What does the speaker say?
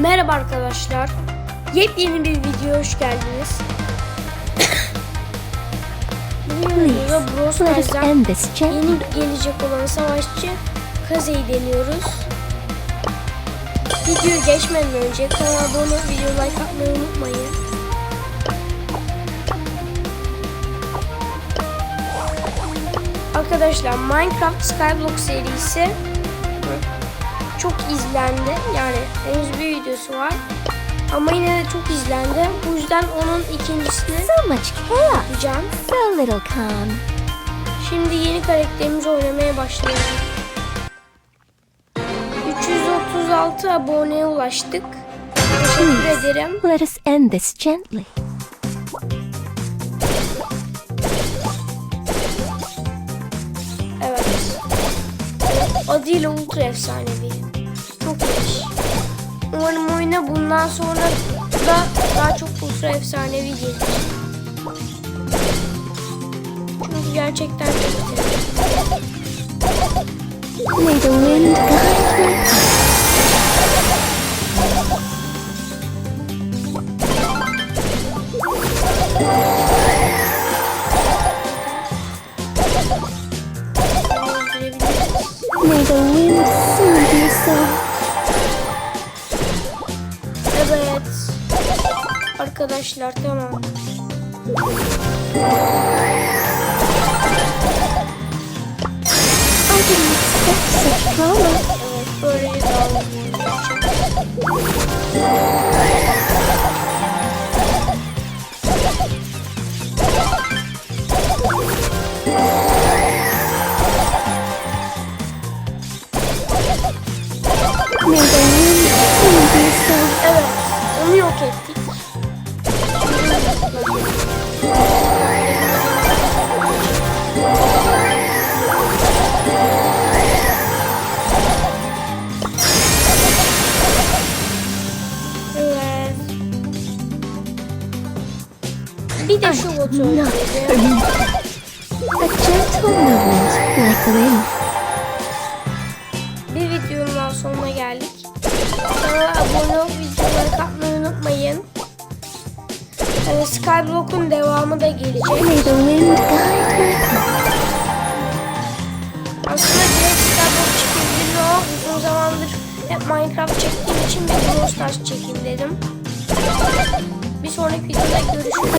Merhaba arkadaşlar. Yepyeni bir videoya hoş geldiniz. Bugün videoda Brawl yeni gelecek olan savaşçı Kaze'yi deniyoruz. Videoyu geçmeden önce kanala abone olup video like atmayı unutmayın. Arkadaşlar Minecraft Skyblock serisi çok izlendi. Yani henüz bir videosu var. Ama yine de çok izlendi. Bu yüzden onun ikincisini So much chaos. yapacağım. So little calm. Şimdi yeni karakterimizi oynamaya başlayalım. 336 aboneye ulaştık. Teşekkür ederim. Let us end this gently. Evet. Adıyla ultra efsanevi. Bundan sonra da daha çok ultra efsanevi gelir. Çünkü gerçekten çok güzel. May the wind Evet. Arkadaşlar tamam. Evet your soul. Evet. Yok ettik. Bir de şu. A gentle movement like the wind. Kanala abone olup videoları katmayı unutmayın. Ee, Skyblock'un devamı da gelecek. Aslında direkt Skyblock çekebilirim ama uzun zamandır hep Minecraft çektiğim için bir Brawl Stars çekeyim dedim. Bir sonraki videoda görüşürüz.